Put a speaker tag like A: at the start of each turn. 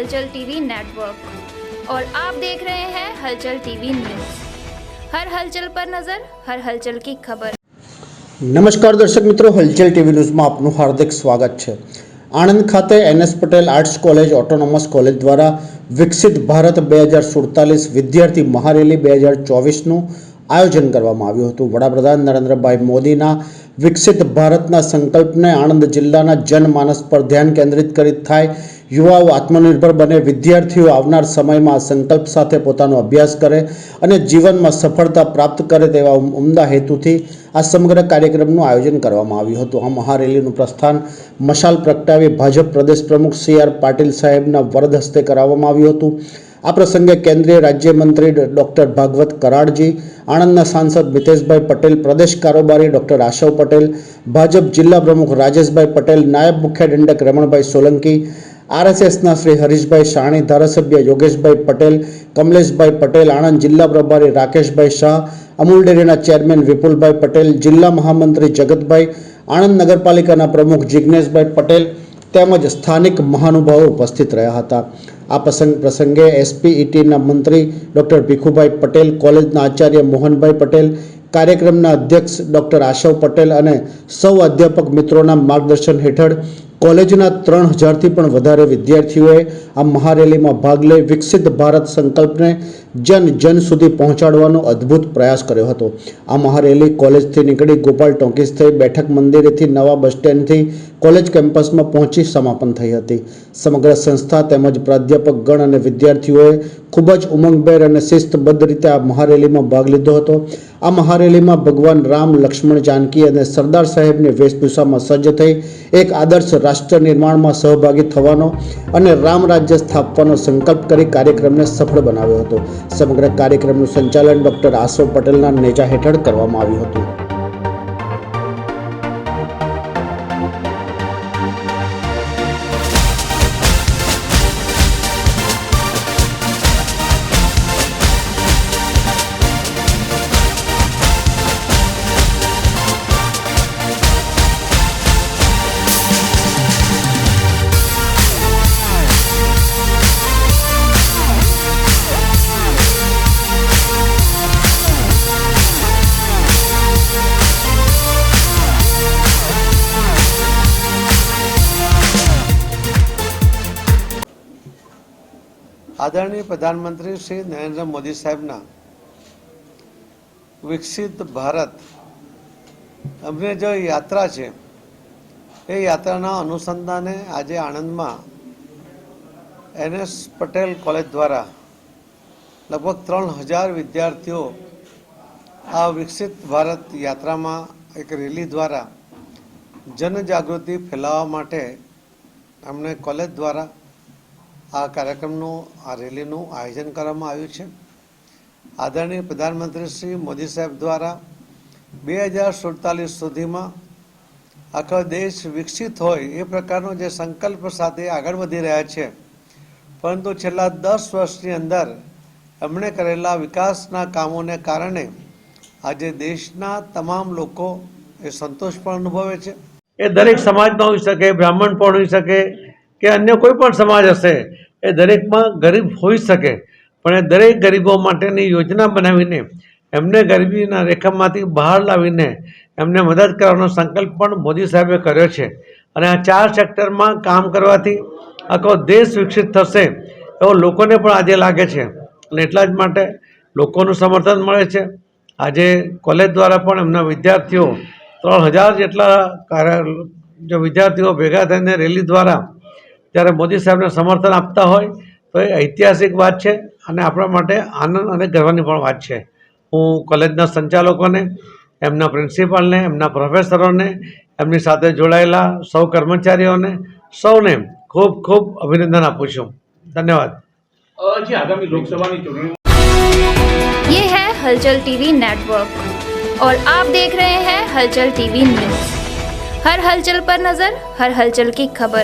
A: हलचल TV network और आप देख रहे हैं हलचल टीवी न्यूज हर हलचल पर नजर हर हलचल की खबर
B: નમસ્કાર દર્શક મિત્રો હલચલ ટીવી ન્યૂઝમાં આપનું હાર્દિક સ્વાગત છે આણંદ ખાતે N S Patel arts college autonomous college દ્વારા વિકસિત ભારત બે હજાર સુડતાલીસ વિદ્યાર્થી મહારેલી બે હજાર ચોવીસનું આયોજન કરવામાં આવ્યું હતું વડાપ્રધાન નરેન્દ્રભાઈ મોદીના વિકસિત ભારતના સંકલ્પને આણંદ જિલ્લાના જનમાનસ પર ધ્યાન કેન્દ્રિત કરી થાય યુવાઓ આત્મનિર્ભર બને, વિદ્યાર્થીઓ આવનાર સમયમાં સંકલ્પ સાથે પોતાનો અભ્યાસ કરે અને જીવનમાં સફળતા પ્રાપ્ત કરે તેવા ઉમદા હેતુથી આ સમગ્ર કાર્યક્રમનું આયોજન કરવામાં આવ્યું હતું. આ મહારેલીનું પ્રસ્થાન મશાલ પ્રગટાવી ભાજપ પ્રદેશ પ્રમુખ સી આર પાટીલ સાહેબના વરદ હસ્તે કરાવવામાં આવ્યું હતું. આ પ્રસંગે કેન્દ્રીય રાજ્યમંત્રી ડૉક્ટર ભાગવત કરાડજી, આણંદના સાંસદ મિતેશભાઈ પટેલ, પ્રદેશ કારોબારી ડૉક્ટર આશવ પટેલ, ભાજપ જિલ્લા પ્રમુખ રાજેશભાઈ પટેલ, નાયબ મુખ્ય દંડક રમણભાઈ સોલંકી આરએસએસના શ્રી હરીશભાઈ શાણી ધારાસભ્ય યોગેશભાઈ પટેલ, કમલેશભાઈ પટેલ, આણંદ જિલ્લા પ્રભારી રાકેશભાઈ શાહ, અમૂલ ડેરીના ચેરમેન વિપુલભાઈ પટેલ, જિલ્લા મહામંત્રી જગતભાઈ, આણંદ નગરપાલિકાના પ્રમુખ જિજ્ઞેશભાઈ પટેલ તેમજ સ્થાનિક મહાનુભાવો ઉપસ્થિત રહ્યા હતા. આ પ્રસંગ પ્રસંગે એસપીઈટીના મંત્રી ડૉક્ટર ભીખુભાઈ પટેલ, કોલેજના આચાર્ય મોહનભાઈ પટેલ, કાર્યક્રમના અધ્યક્ષ ડૉક્ટર આશવ પટેલ અને સૌ અધ્યાપક મિત્રોના માર્ગદર્શન હેઠળ કોલેજના ત્રણ હજારથી પણ વધારે વિદ્યાર્થીઓએ આ મહારેલીમાં ભાગ લઈ વિકસિત ભારત સંકલ્પને જન જન સુધી પહોંચાડવાનો અદ્ભુત પ્રયાસ કર્યો હતો. આ મહારેલી કોલેજથી નીકળી ગોપાલ ટોકીસ બેઠક મંદિરેથી નવા બસ સ્ટેન્ડથી કોલેજ કેમ્પસમાં પહોંચી સમાપન થઈ હતી. સમગ્ર સંસ્થા તેમજ પ્રાધ્યાપક ગણ અને વિદ્યાર્થીઓએ ખૂબ જ ઉમંગભેર અને શિસ્તબદ્ધ રીતે આ મહારેલીમાં ભાગ લીધો હતો. આ મહારેલીમાં ભગવાન રામ, લક્ષ્મણ જાનકી અને સરદાર સાહેબની વેશભૂષામાં સજ્જ થઈ એક આદર્શ રાષ્ટ્ર નિર્માણમાં સહભાગી થવાનો અને રામ રાજ્ય સ્થાપવાનો સંકલ્પ કરી કાર્યક્રમને સફળ બનાવ્યો હતો. સમગ્ર કાર્યક્રમનું સંચાલન ડોક્ટર આસવ પટેલના નેજા હેઠળ કરવામાં આવ્યું હતું.
C: આદરણીય પ્રધાનમંત્રી શ્રી નરેન્દ્ર મોદી સાહેબના વિકસિત ભારત અમને જે યાત્રા છે, એ યાત્રાના અનુસંધાને આજે આણંદમાં એનએસ પટેલ કોલેજ દ્વારા લગભગ ત્રણ હજાર વિદ્યાર્થીઓ આ વિકસિત ભારત યાત્રામાં એક રેલી દ્વારા જનજાગૃતિ ફેલાવવા માટે અમને કોલેજ દ્વારા આ કાર્યક્રમનું, આ રેલીનું આયોજન કરવામાં આવ્યું છે. આદરણીય પ્રધાનમંત્રી શ્રી મોદી સાહેબ દ્વારા બે હજાર સુડતાલીસ સુધીમાં આખો દેશ વિકસિત હોય એ પ્રકારનો જે સંકલ્પ સાથે આગળ વધી રહ્યા છે. પરંતુ છેલ્લા દસ વર્ષની અંદર એમણે કરેલા વિકાસના કામોને કારણે આજે દેશના તમામ લોકો એ સંતોષ પણ અનુભવે છે. એ દરેક સમાજમાં હોઈ શકે, બ્રાહ્મણ પણ હોઈ શકે કે અન્ય કોઈ પણ સમાજ હશે, એ દરેકમાં ગરીબ હોઈ શકે. પણ એ દરેક ગરીબો માટેની યોજના બનાવીને, એમને ગરીબીના રેખામાંથી બહાર લાવીને, એમને મદદ કરવાનો સંકલ્પ પણ મોદી સાહેબે કર્યો છે. અને આ ચાર સેક્ટરમાં કામ કરવાથી આખો દેશ વિકસિત થશે, એવો લોકોને પણ આજે લાગે છે. અને એટલા જ માટે લોકોનું સમર્થન મળે છે. આજે કોલેજ દ્વારા પણ એમના વિદ્યાર્થીઓ ત્રણ હજાર જેટલા કાર્ય, જો વિદ્યાર્થીઓ ભેગા થઈને રેલી દ્વારા જ્યારે મોદી સાહેબને સમર્થન આપતા હોય તો એ ઐતિહાસિક વાત છે અને આપણા માટે આનંદ અને ગર્વની પણ વાત છે હું કોલેજના સંચાલકોને એમના પ્રિન્સિપાલને એમના પ્રોફેસરોને એમની સાથે જોડાયેલા સૌ કર્મચારીઓને સૌને ખૂબ ખૂબ અભિનંદન આપું છું ધન્યવાદ
D: અ, જે આગામી લોકસભાની ચૂંટણી
A: ये है हलचल टीवी नेटवर्क और आप देख रहे हैं हलचल टीवी न्यूज हर हलचल पर नजर हर हलचल की खबर